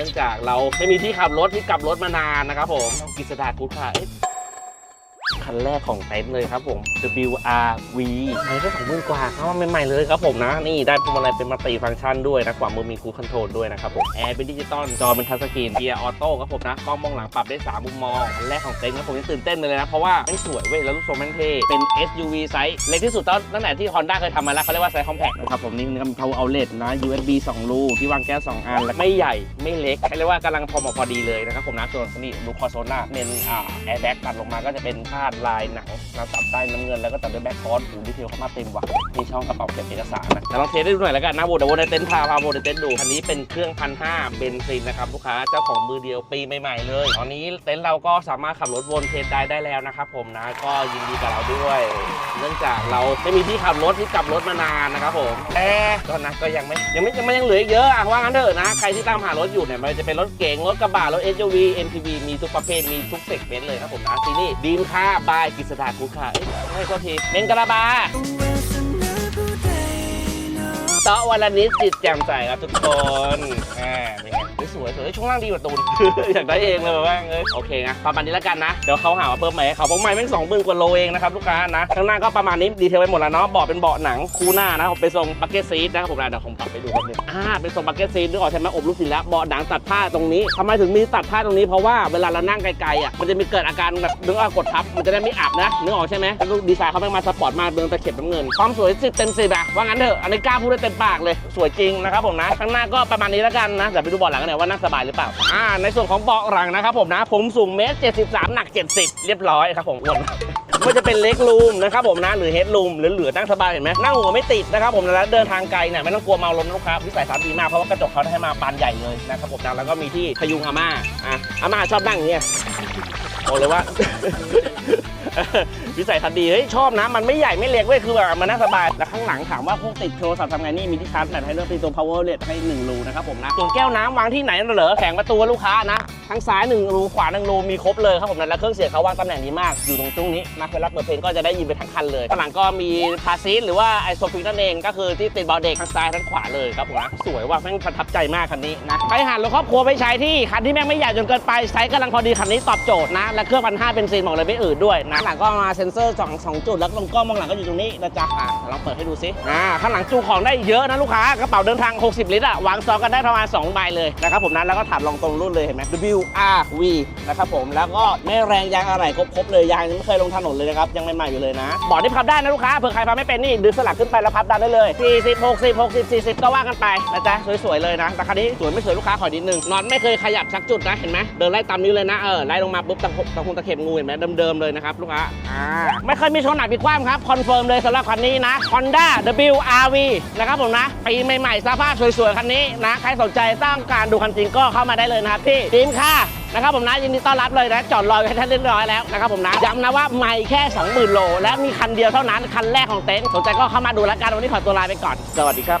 นื่องจากเราไม่มีที่ขับรถที่กลับรถมานานนะครับผมกิจสดากูดค่ะ คันแรกของเต็นท์เลยครับผม WRV ไม่ใช่สองหมื่นกว่าเข้ามาใหม่ๆเลยครับผมนะ นี่ได้พวงมาลัยเป็นมัลติฟังก์ชันด้วยนะขวามือมีคูลคอนโทรลด้วยนะครับผมแอร์เป็นดิจิตอลจอเป็นทัชสกรีนเกียร์ออโต้ครับผมนะกล้องมองหลังปรับได้3มุมมองคันแรกของเต็นท์นะผมยังตื่นเต้นเลยนะ เพราะว่าไม่สวยเว้ยแล้วรูปทรงม่งเท่เป็น SUV ไซส์เล็กที่สุดตั้งแต่ที่ Honda เคยทำมาแล้วเขาเรียกว่าไซส์คอมแพคนะครับผมนี่มี power outlet นะ USB 2 รูที่วางแก๊ส2อันและไม่ใหญ่ไม่เล็กเรียกว่ากำลังพอเหมาะพอดีเลยนะครับผมนะส่วนนี่ดูคอโซน่าเป็นแอร์แบ็กตัดลงมาก็จะเป็นคาดลายหนังนะตัดใต้น้ำเงินแล้วก็ตัดด้วยแบ็คคอร์สหูดีเทลเข้ามาเต็มว่ะมีช่องกระเป๋าเก็บเอกสารนะแต่ลองเทสได้ดูหน่อยแล้วกันนะโวเดโวในเต็นท์พาพาโวในเต็นท์ดูคันนี้เป็นเครื่องพันห้าเบนซินนะครับลูกค้าเจ้าของมือเดียวปีใหม่ๆเลย ตอนนี้เต็นท์เราก็สามารถขับรถวนเทสได้ได้แล้วนะครับผมนะก็ยินดีกับเราด้วย เนื่องจากเราไม่มีที่ขับรถที่กลับรถมานานนะครับผมแต่ก็นะก็ยังไม่ยังไม่ยังไม่ยังเหลืออีกเยอะอะว่างั้นเถอะนะใครที่ตามหารถอยู่เนี่ยมันจะเป็นรถเก๋งรถกระบะรถ SUV MPV มีทุกประเภทมีทุกเซกเมนต์เลยครับผมนะที่นี่ดีมค่าบายกิษดาคุค่ะเอ้ยไม่ก็ทีเมนกระบา เตาะวันละนิดจิตแจ่มใสครับทุกคนอ่าเป็นไงสวยสวยช่วงล่างดีกว่าตูนอยากได้เองเลยว่าเอ้ยโอเคนะประมาณนี้แล้วกันนะเดี๋ยวเขาหาว่าเพิ่มใหม่ให้เขาเพราะใหม่แม่งสองหมื่นกว่าโลเองนะครับลูกค้านะข้างหน้าก็ประมาณนี้ดีเทลไปหมดแล้วเนาะเบาะเป็นเบาะหนังคู่หน้านะผมเป็นทรงบักเก็ตซีทนะครับผมนะเดี๋ยวผมปรับไปดูแป๊บนึงอ่าเป็นทรงบักเก็ตซีทนึกออกใช่ไหมอบลูกศิลแล้วเบาะหนังตัดผ้าตรงนี้ทำไมถึงมีตัดผ้าตรงนี้เพราะว่าเวลาเรานั่งไกลๆอะมันจะมีเกิดอาการแบบนึกว่ากดทับมันจะได้ไม่อับนะนึกออกใช่ไหมล้วดีไซน์เขาแม่งมาสปอร์ตมากเดินตะเข็บน้ำเงินความสวยสิบเต็มสิบอะว่างั้นเถอะอันนี้กล้าพูดได้เต็มปากเลยสวยจริงนะครับผมนะข้างหน้าก็ประมาณนี้แล้วกันนะเดี๋ยวไปดูเบาะหลังกันหน่อยว่านั่งสบายหรือเปล่าอ่าในส่วนของเบาะหลังนะครับผมนะ ผมสูงเมตรเจ็ดสิบสามหนักเจ็ดสิบเรียบร้อยครับผมอ้วนไม่ ว่าจะเป็นเล็กรูมนะครับผมนะหรือเฮดรูมหรือเหลือนั่งสบายเห็นไหมนั่งหัวไม่ติดนะครับผมแล้วเดินทางไกลเนี่ยไม่ต้องกลัวเมาลมลูกค้าวิสัยทัศน์ดีมากเพราะว่ากระจกเขาให้มาบานใหญ่เลยนะครับผมนะแล้วก็มีที่พยุงอาม่าอะอาม่าชอบนั่งอย่างเงี้ยบอกเลยว่าวิสัยทัศน์ดีเฮ้ยชอบนะ มันไม่ใหญ่ไม่เล็กเว้ยคือแบบมันนั่งสบาย แล้วข้างหลังถามว่าพวกติดโทรศัพท์ทำไงนี่ มีที่ชาร์จแบตให้ด้วยเป็นตัว power outlet ให้ 1 รูนะครับผมนะ ส่วนแก้วน้ำวางที่ไหนน่ะเหรอแข่งประตูลูกค้านะ ทั้งซ้าย 1 รู ขวา 1 รู มีครบเลยครับผมนะ แล้วเครื่องเสียงเขาวางตำแหน่งดีมากอยู่ตรงตรงนี้นะเวลาเปิดเพลงก็จะได้ยินไปทั้งคันเลยข้างหลังก็มีพาซีทหรือว่าไอโซฟิกนั่นเองก็คือที่ติดเบาะเด็กทั้งซ้ายทั้งขวาเลยครับผมนะสวยว่ะแม่งประทับใจมากคันนี้นะไปหารถครอบครัวไปใช้ที่คันที่แม่งไม่ใหญ่จนเกินไปไซส์กำลังพอดีคันนี้ตอบโจทย์นะ และเครื่องพันห้าเป็นซีนบอกเลยไม่อืดด้วยนะข้างหลังก็มาเซ็นเซอร์สองสองจุดแล้วตรงกล้องมองหลังก็อยู่ตรงนี้นะจ๊ะอะลองเปิดให้ดูซิอ่าข้างหลังจูของได้เยอะนะลูกค้ากระเป๋าเดินทาง 60 ลิตรอะวางซ้อนกันได้ประมาณ2ใบเลยนะครับผมนะแล้วก็ถาดรองตรงรุ่นเลยเห็นไหม WRV นะครับผมแล้วก็ไม่แรงยางอะไรครบๆเลยยางไม่เคยลงถนนเลยนะครับ ยังใหม่ๆอยู่เลยนะบอร์ดนี่พับได้นะลูกค้าเผื่อใครพับไม่เป็นนี่ดึงสลักขึ้นไปแล้วพับดันได้เลย 40 60 60 40 ก็ว่ากันไปนะจ๊ะสวยๆเลยนะแต่คันนี้สวยไม่สวยลูกค้าขอนิดนึงน็อตไม่เคยขยับชักจุดนะเห็นไหมเดินไล่ตามนี้เลยนะเออไล่ลงมาปุ๊บตะคุตะคุงตะเข็บงูเห็นไหมเดิมๆเลยนะครับลูกค้าอ่าไม่เคยมีชนหนักผิดความครับคอนเฟิร์มเลยสำหรับคันนี้นะ Honda WRV นะครับผมนะปีใหม่ๆสภาพสวยๆคันนี้นะใครสนใจต้องการดูคันจริงก็เข้ามาได้เลยนะครับที่ทีมค่า นะครับผมนะยินดีต้อนรับเลยนะจอดรอไว้ให้ท่านเรียบร้อยแล้วนะครับผมนะย้ำนะว่าไม่แค่ 20,000 โล และมีคันเดียวเท่านั้นคันแรกของเต็นท์สนใจก็เข้ามาดูแล้วกันวันนี้ขอตัวลาไปก่อน สวัสดีครับ